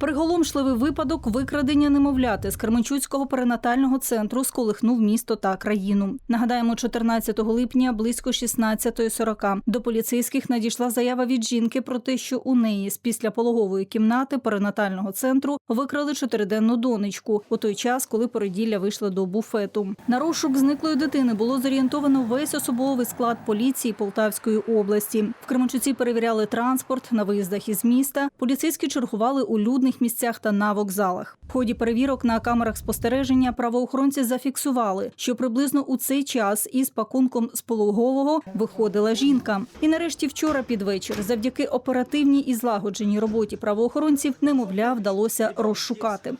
Приголомшливий випадок викрадення немовляти з Кременчуцького перинатального центру сколихнув місто та країну. Нагадаємо, 14 липня близько 16.40 до поліцейських надійшла заява від жінки про те, що у неї з післяпологової кімнати перинатального центру викрали чотириденну донечку у той час, коли породілля вийшла до буфету. На розшук зниклої дитини було зорієнтовано весь особовий склад поліції Полтавської області. В Кременчуці перевіряли транспорт на виїздах із міста. Поліцейські чергували у людних місцях та на вокзалах. В ході перевірок на камерах спостереження правоохоронці зафіксували, що приблизно у цей час із пакунком з пологового виходила жінка. І нарешті вчора під вечір, завдяки оперативній і злагодженій роботі правоохоронців, немовля вдалося розшукати.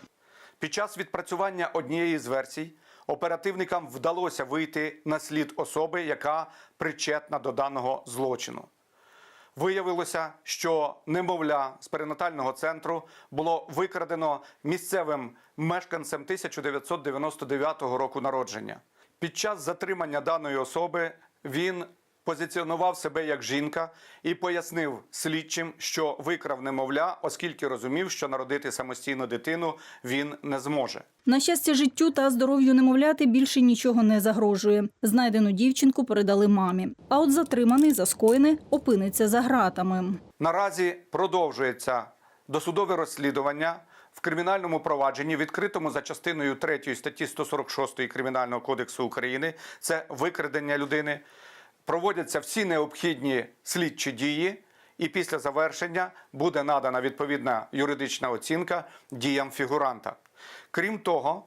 Під час відпрацювання однієї з версій оперативникам вдалося вийти на слід особи, яка причетна до даного злочину. Виявилося, що немовля з перинатального центру було викрадено місцевим мешканцем 1999 року народження. Під час затримання даної особи він позиціонував себе як жінка і пояснив слідчим, що викрав немовля, оскільки розумів, що народити самостійну дитину він не зможе. На щастя, життю та здоров'ю немовляти більше нічого не загрожує. Знайдену дівчинку передали мамі. А от затриманий за скоєне опиниться за ґратами. Наразі продовжується досудове розслідування в кримінальному провадженні, відкритому за частиною 3 статті 146 Кримінального кодексу України. Це викрадення людини. Проводяться всі необхідні слідчі дії, і після завершення буде надана відповідна юридична оцінка діям фігуранта. Крім того,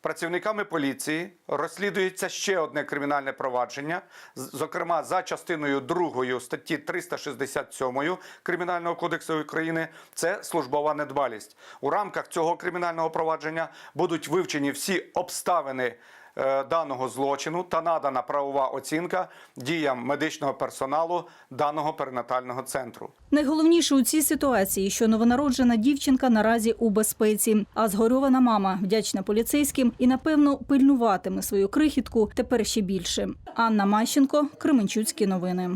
Працівниками поліції розслідується ще одне кримінальне провадження, зокрема за частиною 2 статті 367 Кримінального кодексу України. Це службова недбалість. У рамках цього кримінального провадження будуть вивчені всі обставини даного злочину та надана правова оцінка діям медичного персоналу даного перинатального центру. Найголовніше у цій ситуації, що новонароджена дівчинка наразі у безпеці, а згорьована мама вдячна поліцейським і напевно пильнуватиме свою крихітку тепер ще більше. Анна Мащенко, Кременчуцькі новини.